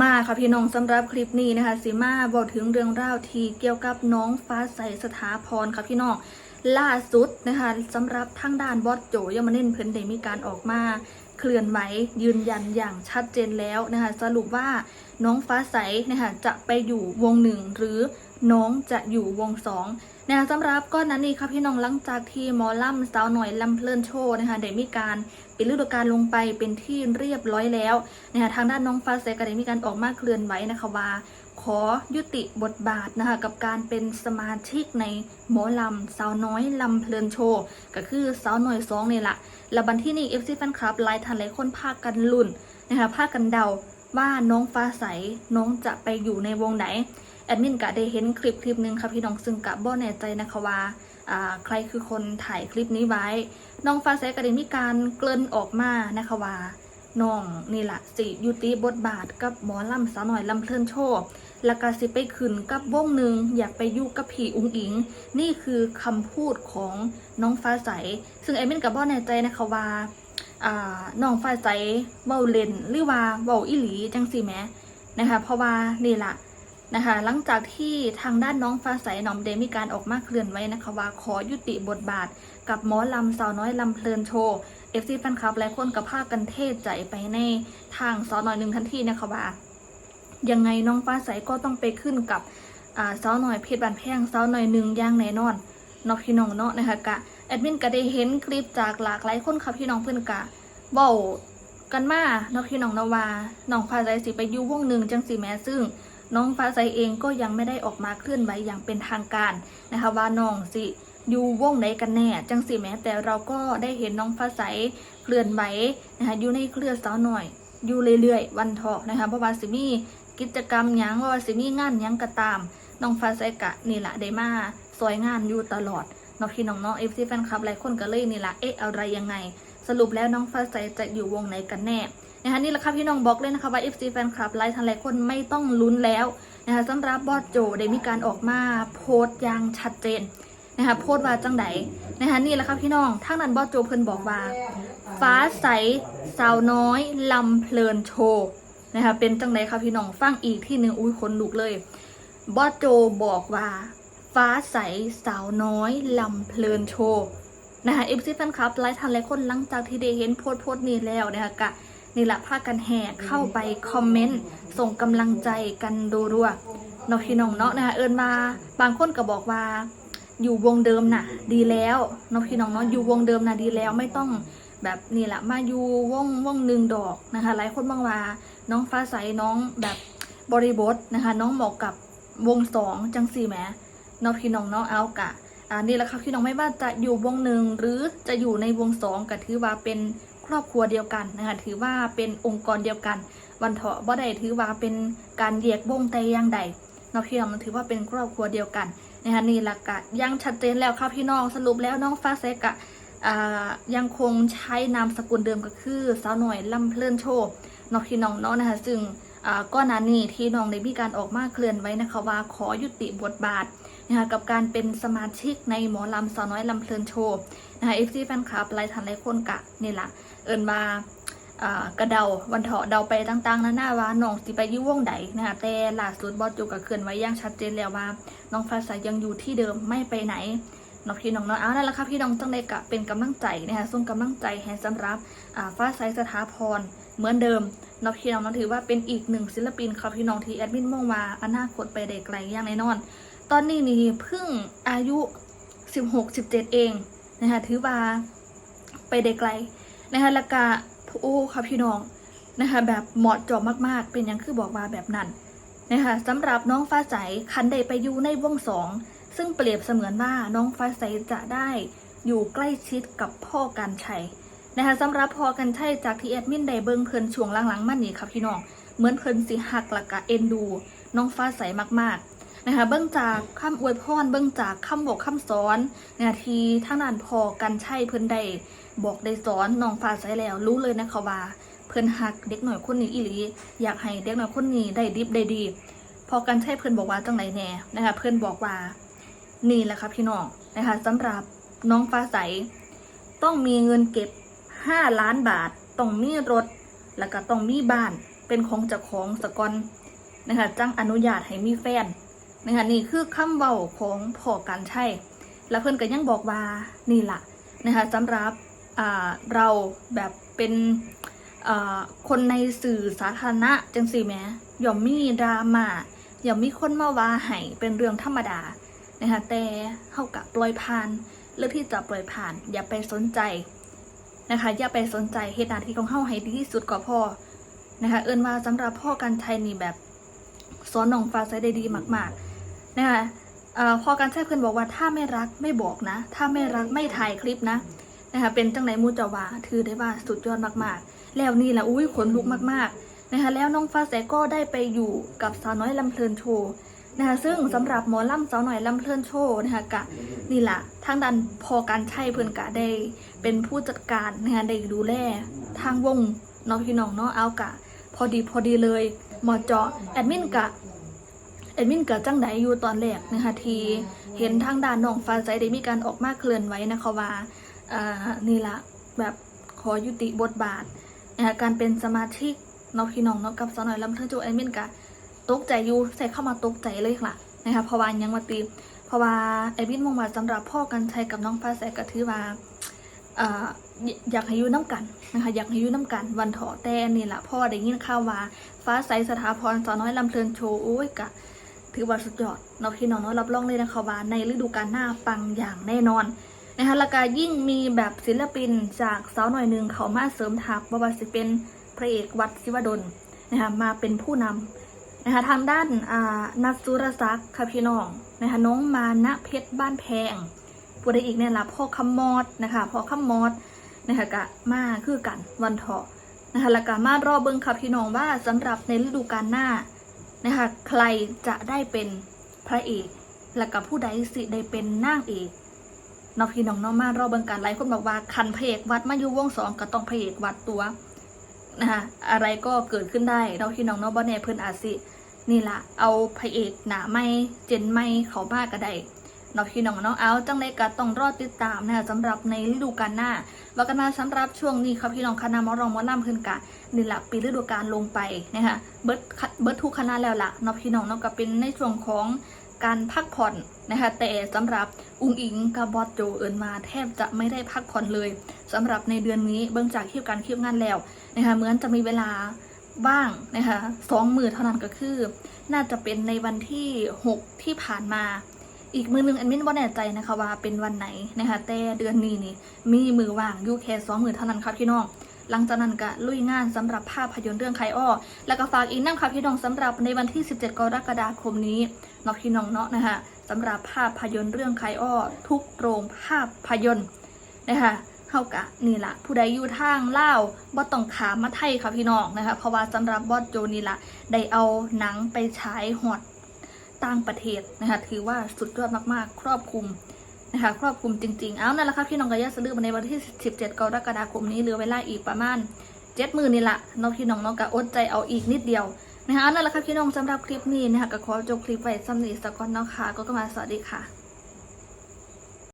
มาค่ะพี่น้องสำหรับคลิปนี้นะคะสิมาบอกถึงเรื่องราวที่เกี่ยวกับน้องฟ้าใสสถาพรค่ะพี่น้องล่าสุดนะคะสำหรับทางด้านบอสโจยมาเน่นเพิ่นได้มีการออกมา เคลื่อนไหวยืนยันอย่างชัดเจนแล้วนะคะสรุปว่าน้องฟ้าใสนะคะจะไปอยู่วงหนึ่งหรือน้องจะอยู่วงสองนะคะสำหรับก้อนนั้นนี่ค่ะพี่น้องหลังจากที่มอล่ำสาวหน่อยลำเพลินโชว์นะคะได้มีการปิดฤดูกาลลงไปเป็นที่เรียบร้อยแล้วนะคะทางด้านน้องฟ้าใสก็ได้มีการออกมาเคลื่อนไหวนะคะว่าขอยุติบทบาทนะคะกับการเป็นสมาชิกในหมอลำสาวน้อยลำเพลินโชว์ก็คือสาวน้อยสองนี่แหละและบันที่นี่เอฟซีแฟนคลับหลายท่านหลายคนพากันลุ่นนะคะพากันเดา ว่าน้องฟ้าใสน้องจะไปอยู่ในวงไหนแอดมินกะได้เห็นคลิปคลิปหนึ่งค่ะพี่น้องซึ่งกะบ่แน่ใจนะคะว่าอ่าใครคือคนถ่ายคลิปนี้ไว้ น้องฟ้าใสก็ได้มีการเกริ่นออกมานะคะว่าน้องนี่แหละสิยุติบทบาทกับหมอลำสาวหน่อยลำเพลินโชว์แล้วก็สิไปขึ้นกับวงหนึ่งอยากไปยู่กับผีอุ้งอิง นี่คือคำพูดของน้องฟ้าใส ซึ่งไอเมนกับบ่แน่ใจนะคะว่า น้องฟ้าใสเว้าเล่นหรือว่าเว้าอีหลีจังสิแหมนะคะ เพราะว่านี่แหละนะคะหลังจากที่ทางด้านน้องฟ้าใสหนอมเดมีการออกมาเคลื่อนไว้นะคะว่าขอยุติบทบาท กับหมอลำสาวน้อยลำเพลินโชว์เอฟซีแฟนคลับหลายคนก็พากันเทศใจไปในทางสาวน่อยหนึ่งทันทีนะคะว่ายังไงน้องฟ้าใสก็ต้องไปขึ้นกับอ่าสาวน่อยเพชรบานแพงสาวน่อยหนึ่งย่างแน่นอนนอกพี่น้องเนาะนะคะกะ แอดมินก็ได้เห็นคลิปจากหลากหลายคนค่ะพี่น้องเพื่อนกะเบ้ากันมาเนอกพี่น้องนะว่าน้องฟ้าใสสิไปอยู่วงหนึ่งจังสีแม้ซึ่ง น้องฟ้าใสเองก็ยังไม่ได้ออกมาเคลื่อนไหวอย่างเป็นทางการนะคะว่าน้องสิอยู่วงไหนกันแน่ จังสิแม้แต่เราก็ได้เห็นน้องฟ้าใสเคลื่อนไหวนะคะอยู่ในเครือสาวหน่อย อยู่เรื่อยๆ วันเถาะนะคะเพราะว่าสิมีกิจกรรมยังว่าสิมีงานยังก็ตามน้องฟ้าใสกะนี่แหละได้มาซอยงานอยู่ตลอด น้องพี่น้องเนาะเอฟซีแฟนคลับหลายคนก็เลยนี่แหละเอ๊ะอะไรยังไง สรุปแล้วน้องฟ้าใสจะอยู่วงไหนกันแน่นะคะนี่แหละค่ะพี่น้องบอกเลยนะคะว่า FC แฟนคลับหลายท่านหลายคนไม่ต้องลุ้นแล้วนะคะสำหรับบอสโจได้มีการออกมาโพสต์อย่างชัดเจนนะคะโพสต์ว่าจังไดนะคะนี่แหละครับพี่น้องทางนั้นบอสโจเพิ่นบอกว่า ฟ้าใสสาวน้อยลำเพลินโชว์นะคะเป็นจังไดครับพี่น้องฟังอีกที่หนึ่งอุ้ยคนลุกเลย บอสโจบอกว่า ฟ้าใสสาวน้อยลำเพลินโชว์นะคะเอฟซีแฟนคลับหลายท่านหลายคนหลังจากที่ได้เห็นโพสต์โพสต์นี้แล้วนะคะกะนี่แหละพากันแห่เข้าไปคอมเมนต์ส่งกำลังใจกันรัวๆเนาะพี่น้องเนาะนะคะเอิญมาบางคนก็บอกว่า อยู่วงเดิมน่ะ ดีแล้วเน้องพี่น้องเนาะอยู่วงเดิมน่ะดีแล้วไม่ต้องแบบนี่แหละมาอยู่วงวงหนึ่งดอกนะคะ หลายคนบางว่าน้องฟ้าใสน้องแบบบริบทนะคะ น้องเหมาะกับวงสองจังสี่แหม น้องพี่น้องเนาะเอากะอ่านี่แหละครับพี่น้องไม่ว่าจะอยู่วงหนึ่งหรือจะอยู่ในวงสองก็ถือว่าเป็นครอบครัวเดียวกันนะคะถือว่าเป็นองค์กรเดียวกัน วันเถาะบ่ได้ถือว่าเป็นการแยกวงแต่อย่างใดน้องพี่น้องมันถือว่าเป็นครอบครัวเดียวกันนะคะนี่หลักกะยังชัดเจนแล้วครับพี่น้องสรุปแล้วน้องฟ้าใสกะอ่ายังคงใช้นามสกุลเดิมก็คือสาวหน่อยลำเพลินโชว์น้องพี่น้องเนาะนะคะซึ่งก้อนหนานี้ที่น้องได้มีการออกมาเคลื่อนไว้นะคะว่าขอยุติบทบาท นะคะกับการเป็นสมาชิกในหมอลำสาวน้อยลำเพลินโชว์นะคะเอฟซีแฟนคลับหลายท่านหลายคนกะนี่แหละเอิญมาอ่ากระเดาวันเถาะเดาไปต่างๆนานาว่าน้องสิไปยุ่วงใดนะคะแต่ล่าสุดบอสจูก็เคลื่อนไว้ย่างชัดเจนแล้วว่า น้องฟ้าใสยังอยู่ที่เดิมไม่ไปไหนน้องพี่น้องเนาะเอานั่นแหละค่ะพี่น้องจังได้กะเป็นกำลังใจนะคะส่งกำลังใจให้สำหรับอ่าฟ้าใสสถาพรเหมือนเดิมน้องพี่น้องเนาะถือว่าเป็นอีกหนึ่งศิลปินค่ะพี่น้องที่แอดมินมองว่าอนาคตไปได้ไกลอย่างแน่นอน ตอนนี้นี่เพิ่งอายุ 16 17 เองนะคะถือว่าไปได้ไกลนะคะล้วก็โอ้ค่ะพี่น้องนะคะแบบเหมาะเจาะมากๆ เป็นยังคือบอกว่าแบบนั้นนะคะสำหรับน้องฟ้าใสคันใดไปอยู่ในวงสองซึ่งเปรียบเสมือนว่าน้องฟ้าใสจะได้อยู่ใกล้ชิดกับพ่อกันชัยนะคะสำหรับพ่อกันชัยจากที่แอดมินได้เบิ้งเพิ่นช่วงหลังๆมันนี่ครับพี่น้องเหมือนเพิ่นสิหักลักกะเอ็นดู น้องฟ้าใสมากๆ นะคะเบิ้องจากคำอวยพรเบิ้องจากคำบอกคำสอนนะคะที่ทางด้านพอกันชัยเพิ่นได้บอกได้สอนน้องฟ้าใสแล้ว รู้เลยนะคะว่าเพิ่นหักเด็กหน่อยคนนี้อีหลีอยากให้เด็กหน่อยคนนี้ได้ดิบได้ดี พอกันใช่เพื่อนบอกว่าจังไหนแน่นะคะเพื่อนบอกว่านี่แหละครับพี่น้องนะคะสำหรับน้องฟ้าใส ต้องมีเงินเก็บ 5 ล้านบาท ต้องมีรถ แล้วก็ต้องมีบ้านเป็นของเจ้าของสกอนนะคะจังอนุญาตให้มีแฟน นะคะนี่คือคำเว้าของพ่อการใช่แล้วเพื่อนก็ยังบอกว่านี่แหละนะคะสำหรับเราแบบเป็นคนในสื่อสาธารณะจังสี่แหมย่อมมีดราม่าย่อมมีคนมาว่าให้เป็นเรื่องธรรมดานะคะแต่เฮากะปล่อยผ่านเลือกที่จะปล่อยผ่าน อย่าไปสนใจนะคะอย่าไปสนใจเหตุนาที่ของเฮาให้ดีที่สุดก็พอนะคะเอิ้นว่าสำหรับพ่อกันชัยนี่แบบสอนน้องฟ้าใสได้ดีมาก ๆ นะคะพอกันชัยเพิ่อนบอกว่าถ้าไม่รักไม่บอกนะ ถ้าไม่รักไม่ถ่ายคลิปนะนะคะเป็นจังไหนมูจะว่าถือได้ว่าสุดยอดมากๆ แล้วนี่แหละอุ้ยขนลุกมากๆนะคะแล้วน้องฟ้าใสก็ได้ไปอยู่กับสาวน้อยลำเพลินโชว์นะคะซึ่งสำหรับหมอล่ำสาวหน่อยลำเพลินโชว์นะคะกะนี่แหละทางดันพอการใช่เพิ่อนกะได้เป็นผู้จัดการนะคะได้ดูแลทางวงน้องพี่น้องเนาะเอากะ พอดีพอดีเลยหมอเจาะแอดมินกะ แอดมินกะจังไดอยู่ตอนแรกนะคะทีเห็นทางด้านน้องฟ้าใจได้มีการออกมาเคลื่อนไหวนะคะว่าอ่านี่ละแบบขอยุติบทบาทนะคะการเป็นสมาชิกน้องพี่น้องเนาะกับสาวหน่อยลำเทิงจูแอดมินกะตกใจอยู่ใส่เข้ามาตกใจเลยค่ะนะคะเพราะว่ายังมาตีเพราะว่าแอดมินมองว่าสำหรับพ่อกันชัยกับน้องฟ้าใสก็ถือว่าอ่ออยากให้ยู่น้ำกันนะคะอยากให้ยู่น้ำกันวันเถาะแต่นี่แหละพ่อได้ยินข่าวว่าฟ้าใสสถาพรสาวน้อยลำเพลินโชว์โอ้ยกะ ถือว่าสุดยอดเนาะพี่น้องเนาะรับรองเลยนะคะว่าในฤดูกาลหน้าปังอย่างแน่นอนนะคะแล้วก็ยิ่งมีแบบศิลปินจากสาวหน่อยหนึ่งเขามาเสริมทัพว่าว่าสิเป็นพระเอกวัดศิวดลนะคะมาเป็นผู้นำนะคะทางด้านอ่านัทสุรศักดิ์ค่ะพี่น้องนะคะน้องมานะเพชรบ้านแพงผู้ใดอีกเนี่ยละพ่อคำมอดนะคะพ่อคำมอดนะคะกะมาคือกันวันเถาะนะคะแล้วก็มารอเบิ่งค่ะพี่น้องว่าสำหรับในฤดูกาลหน้า นะคะใครจะได้เป็นพระเอกแล้วก็ผู้ใดสิได้เป็นนางเอกนอพี่น้องน้องมารอบังการหลายคนบอกว่าคันพระเอกวัดมาอยู่วงสองก็ต้องพระเอกวัดตัวนะคะอะไรก็เกิดขึ้นได้เนาพี่น้องน้องบ่แน่เพื่อนอาสินี่ล่ะเอาพระเอกหนาไม่เจนไม่เขาบ้าก็ได้ นาะพี่น้องเนาะเอาจังเลยก็ต้องรอติดตามนะคะสำหรับในฤดูกาลหน้าว่ากันมาสำหรับช่วงนี้ครับพี่น้องคณะมอรองมอล่ำเพิ่นกะนี่แหละปีฤดูกาลลงไปนะคะเบิร์ดเบิร์ดทุกคณะแล้วล่ะนาะพี่น้องเนาะก็เป็นในช่วงของการพักผ่อนนะคะแต่สำหรับอุ้งอิงกับบอสโจเอินมาแทบจะไม่ได้พักผ่อนเลยสำหรับในเดือนนี้เบื้องจากคิวการคิวงานแล้วนะคะเหมือนจะมีเวลาบ้างนะคะสองมือเท่านั้นก็คือ น่าจะเป็นในวันที่ 6 ที่ผ่านมา อีกมือหนึงแอดมินว่าแน่ใจนะคะว่าเป็นวันไหนนะคะแต่เดือนนี้นี่มีมือว่างอยู่แค่สองมือเท่านั้นครับพี่น้องหลังจากนั้นก็ลุยงานสำหรับภาพยนตร์เรื่องไคอ้อ แล้วก็ฝากอีกนั่งครับพี่น้องสำหรับในวันที่ 17 กรกฎาคมนี้เนาะพี่น้องเนาะนะคะสำหรับภาพยนตร์เรื่องไคอ้อ ทุกโรงภาพยนตร์นะคะเฮากะนี่ละผู้ใดอยู่ทางเล่าบ่ต้องขามมาไทยค่ะพี่น้องนะคะเพราะว่าสำหรับบอสโจนี่ละได้เอาหนังไปฉายฮอด ต่างประเทศนะคะถือว่าสุดยอดมากๆ ครอบคลุมนะคะครอบคลุมจริงๆ เอานั่นแหละครับพี่น้องกระยาสลือในวันที่ 17 กรกฎาคมนี้เหลือเวลาอีกประมาณเจ็ดมือนี่ละน้องพี่น้องน้องกะอดใจเอาอีกนิดเดียวนะคะเอานั่นแหละครับพี่น้องสำหรับคลิปนี้นะคะก็ขอจบคลิปไว้สำหรับสักก่อนเนาะค่ะก็กมาสวัสดีค่ะ